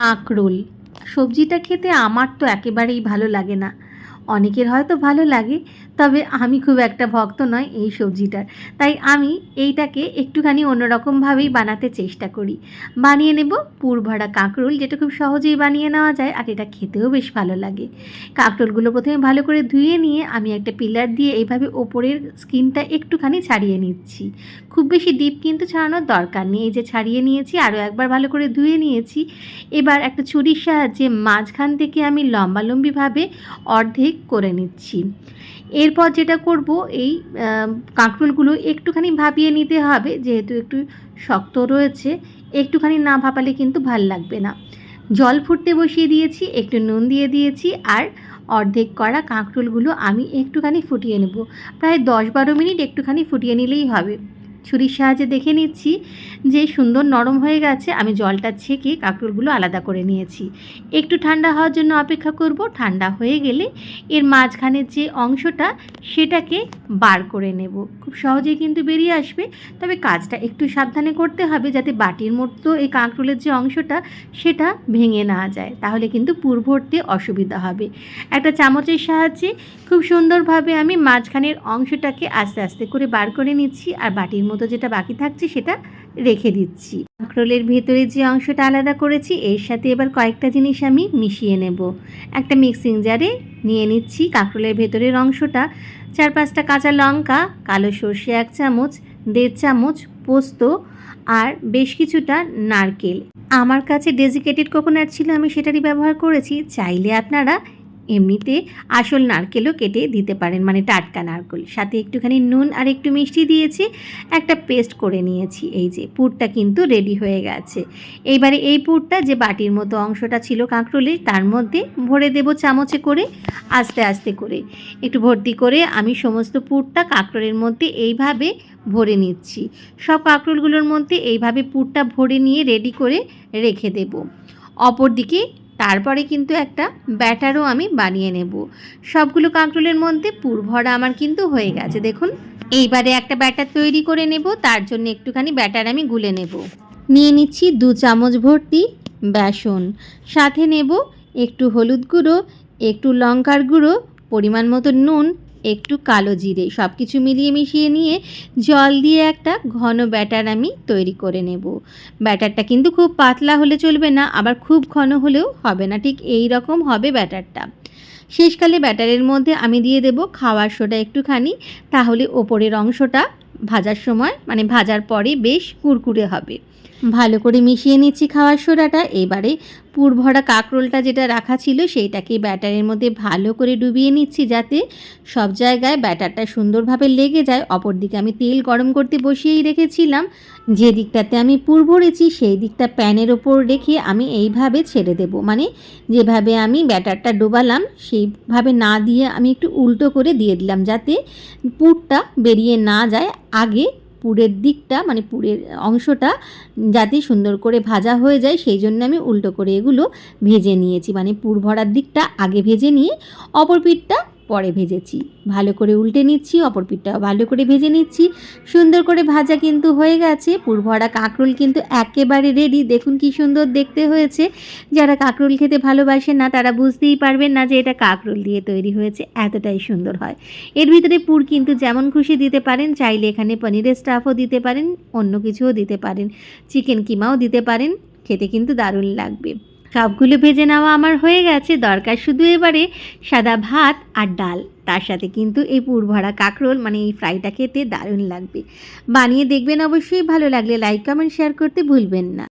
আঁকরোল। সবজিটা খেতে আমার তো একেবারেই ভালো লাগে না। অনেকের হয়তো ভালো লাগে তবে আমি খুব একটা ভক্ত নয় এই সবজিটার। তাই আমি এইটাকে একটুখানি অন্যরকমভাবেই বানাতে চেষ্টা করি। বানিয়ে নেব পুর ভরা কাঁকরোল, যেটা খুব সহজেই বানিয়ে নেওয়া যায় আর এটা খেতেও বেশ ভালো লাগে। কাঁকরোলগুলো প্রথমে ভালো করে ধুয়ে নিয়ে আমি একটা পিলার দিয়ে এইভাবে ওপরের স্কিনটা একটুখানি ছাড়িয়ে নিচ্ছি। খুব বেশি ডিপ কিন্তু ছাড়ানোর দরকার নেই। এই যে ছাড়িয়ে নিয়েছি, আরও একবার ভালো করে ধুয়ে নিয়েছি। এবার একটা ছুরির সাহায্যে মাঝখান থেকে আমি লম্বালম্বিভাবে অর্ধেক করে নিচ্ছি। এরপর যেটা করব, এই কাঁকরোলগুলো একটুখানি ভাপিয়ে নিতে হবে, যেহেতু একটু শক্ত রয়েছে, একটুখানি না ভাপালে কিন্তু ভালো লাগবে না। জল ফুটতে বসিয়ে দিয়েছি, একটু নুন দিয়ে দিয়েছি, আর অর্ধেক করা কাঁকরোলগুলো আমি একটুখানি ফুটিয়ে নেব। প্রায় দশ বারো মিনিট একটুখানি ফুটিয়ে নিলেই হবে। ছুরির সাহায্যে দেখে নিচ্ছি যে সুন্দর নরম হয়ে গেছে। আমি জলটা ছেঁকে কাঁকরোলগুলো আলাদা করে নিয়েছি। একটু ঠান্ডা হওয়ার জন্য অপেক্ষা করব। ঠান্ডা হয়ে গেলে এর মাঝখানের যে অংশটা, সেটাকে বার করে নেব। খুব সহজেই কিন্তু বেরিয়ে আসবে। তবে কাজটা একটু সাবধানে করতে হবে যাতে বাটির মতো এই কাঁকরোলের যে অংশটা, সেটা ভেঙে না যায়। তাহলে কিন্তু পুর ভরতে অসুবিধা হবে। একটা চামচের সাহায্যে খুব সুন্দরভাবে আমি মাঝখানের অংশটাকে আস্তে আস্তে করে বার করে নিচ্ছি আর বাটির মতো যেটা বাকি থাকছে সেটা রেখে দিচ্ছি। কাঁকরোলের ভেতরে যে অংশটা আলাদা করেছি, এর সাথে এবার কয়েকটা জিনিস আমি মিশিয়ে নেব। একটা মিক্সিং জারে নিয়ে নিচ্ছি কাঁকরোলের ভেতরের অংশটা। চার পাঁচটা কাঁচা লঙ্কা, কালো সর্ষে এক চামচ, দেড় চামচ পোস্ত আর বেশ কিছুটা নারকেল। আমার কাছে ডেজিকেটেড কোকোনাট ছিল, আমি সেটারই ব্যবহার করেছি। চাইলে আপনারা এমনিতে আসল নারকেলও কেটে দিতে পারেন মানে টাটকা নারকেল। সাথে একটুখানি নুন আর একটু মিষ্টি দিয়েছি, একটা পেস্ট করে নিয়েছি। এই যে, পুরটা কিন্তু রেডি হয়ে গেছে। এইবারে এই পুরটা যে বাটির মতো অংশটা ছিল কাঁকরোলের, তার মধ্যে ভরে দেব চামচে করে, আস্তে আস্তে করে। একটু ভর্তি করে আমি সমস্ত পুরটা কাঁকরোলের মধ্যে এইভাবে ভরে নিচ্ছি। সব কাঁকরোলগুলোর মধ্যে এইভাবে পুরটা ভরে নিয়ে রেডি করে রেখে দেব। অপরদিকে তারপরে কিন্তু একটা ব্যাটারও আমি বানিয়ে নেব। সবগুলো কাঁকরোলের মধ্যে পুর ভরা আমার কিন্তু হয়ে গেছে। দেখুন, এইবারে একটা ব্যাটার তৈরি করে নেব, তার জন্য একটুখানি ব্যাটার আমি গুলে নেব। নিয়ে নিচ্ছি দু চামচ ভর্তি বেসন। সাথে নেব একটু হলুদ গুঁড়ো, একটু লঙ্কার গুঁড়ো, পরিমাণ মতো নুন একটু কালো জিরে সব কিছু মিলিয়ে মিশিয়ে নিয়ে জল দিয়ে একটা ঘন ব্যাটার আমি তৈরি করে নেব। ব্যাটারটা কিন্তু খুব পাতলা হলে চলবে না, আবার খুব ঘন হলেও হবে না। ঠিক এই রকম হবে ব্যাটারটা। শেষকালে ব্যাটারের মধ্যে আমি দিয়ে দেব খাওয়ার সোডা একটুখানি, তাহলে ওপরের অংশটা ভাজার সময় মানে ভাজার পরে বেশ কুরকুরে হবে। ভালো করে মিশিয়ে নিচ্ছি খাওয়ার সোডাটা, এবারে পুর ভরা কাঁকরোলটা যেটা রাখা ছিল সেইটাকে ব্যাটারের মধ্যে ভালো করে ডুবিয়ে নিচ্ছি যাতে সব জায়গায় ব্যাটারটা সুন্দরভাবে লেগে যায়। অপরদিকে আমি তেল গরম করতে বসিয়েই রেখেছিলাম। যে দিকটাতে আমি পুর ভরেছি সেই দিকটা প্যানের ওপর রেখে আমি এইভাবে ছেড়ে দেব। মানে যেভাবে আমি ব্যাটারটা ডোবালাম সেইভাবে না দিয়ে আমি একটু উল্টো করে দিয়ে দিলাম যাতে পুরটা বেরিয়ে না যায়। আগে পুরের দিকটা মানে পুরের অংশটা যাতে সুন্দর করে ভাজা হয়ে যায়, সেই জন্য আমি উল্টো করে এগুলো ভেজে নিয়েছি। মানে পুর ভরার দিকটা আগে ভেজে নিয়ে, অপর পিঠটা পরে ভেজেছি। ভালো করে উল্টে নিচ্ছি, অপর পিঠটাও ভালো করে ভেজে নিচ্ছি। সুন্দর করে ভাজা কিন্তু হয়ে গেছে। পুর ভরা কাঁকরোল কিন্তু একেবারে রেডি দেখুন কি সুন্দর দেখতে হয়েছে। যারা কাঁকরোল খেতে ভালোবাসে না, তারা বুঝতেই পারবেন না যে এটা কাঁকরোল দিয়ে তৈরি হয়েছে। এতটাই সুন্দর হয়। এর ভিতরে পুর কিন্তু যেমন খুশি দিতে পারেন, চাইলে এখানে পনিরের স্টাফও দিতে পারেন, অন্য কিছুও দিতে পারেন। চিকেন কিমাও দিতে পারেন। খেতে কিন্তু দারুণ লাগবে। সবগুলো ভেজে নেওয়া আমার হয়ে গেছে। দরকার শুধু এবারে সাদা ভাত আর ডাল। তার সাথে কিন্তু এই পুরভরা কাঁকরোল মানে এই ফ্রাইটা খেতে দারুণ লাগবে। বানিয়ে দেখবেন অবশ্যই। ভালো লাগলে লাইক, কমেন্ট, শেয়ার করতে ভুলবেন না।